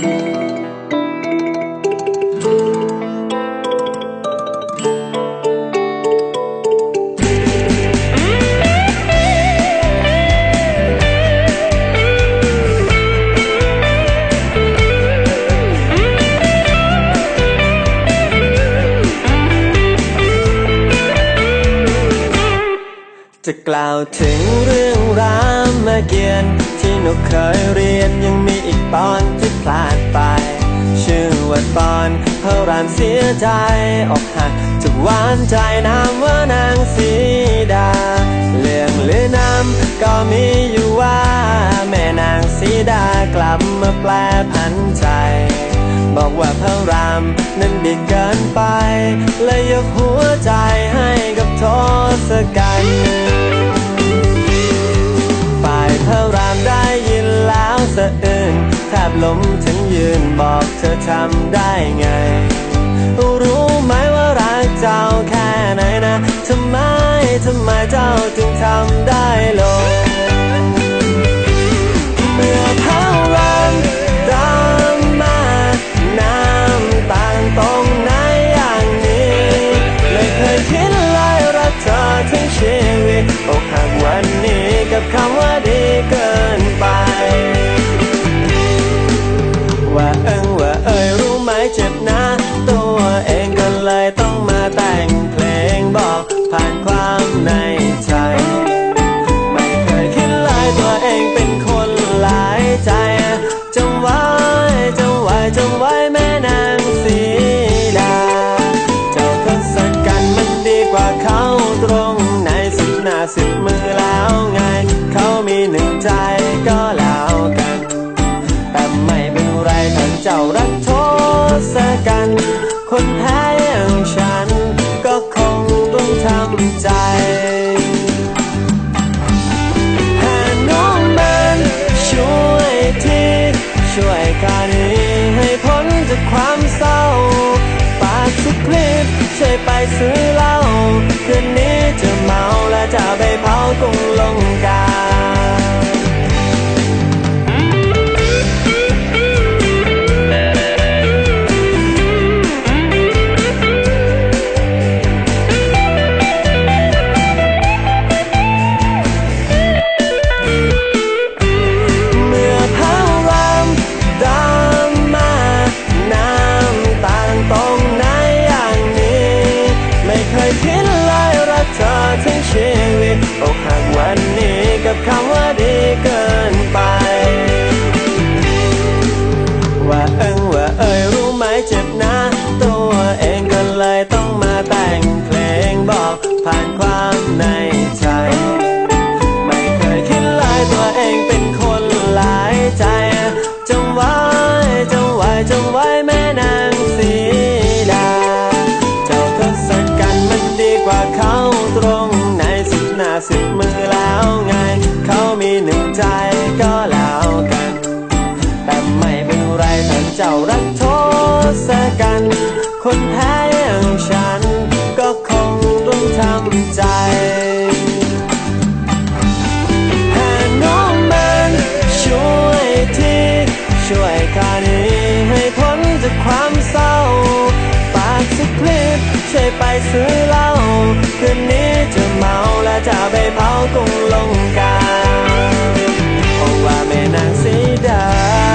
จะกล่าวถึงเรื่องรามเกียรติที่หนูเคยเรียนยังมีอีกตอนที่ ลาดไปชื่อว่าตอนพระรามเสียใจอกหักจากหวานใจนามว่านางสีดาเรื่องลือนำก็มีอยู่ว่า แม่นางสีดากลับมาแปลพันใจ บอกว่าพระรามนั้นดีเกินไปเลยยกหัวใจให้กับทศกัณฐ์ฝ่ายพระรามได้ยินแล้วสะอื้น บล้มถึงยืนบอกเธอทำได้ไง รู้ไหมว่ารักเจ้าแค่ไหนนะ ทำไม ทำไมเจ้าถึงทำได้ ว่าเอิงว่าเอ่ยรู้ไหมเจ็บนะ ตัวเองก็เลยต้องมาแต่งเพลงบอกผ่านความในใจ ไม่เคยคิดเลยตัวเองเป็นคนหลายใจจำไว้จำไว้จำไว้แม่นางสีดา เจ้าทศกัณฐ์มันดีกว่าเขาตรงในสิบหน้าสิบมือแล้วไง จ้ารักโทศกัณฐ์คนแพ้อย่างฉัน ก็คงต้องทำใจหาน้องมันช่วยทีช่วยกันนี้ให้พ้นจากความเศร้าปากสักคลิปช่วยไปซื้อเหล้าคืนนี้จะเมาและจะไปเผากรุงลงกา เอิงว่าเอ่ยรู้ไหมเจ็บนะ เจ้ารักโทศกัณฐ์คนแพ้อย่างฉัน ก็คงต้องทำใจหาน้องมันช่วยทีช่วยข้านี้ให้พ้นจากความเศร้าปากสักคลิปช่วยไปซื้อเหล้าคืนนี้จะเมาและจะไปเผากรุงลงกาเพราะว่าแม่นางสีดา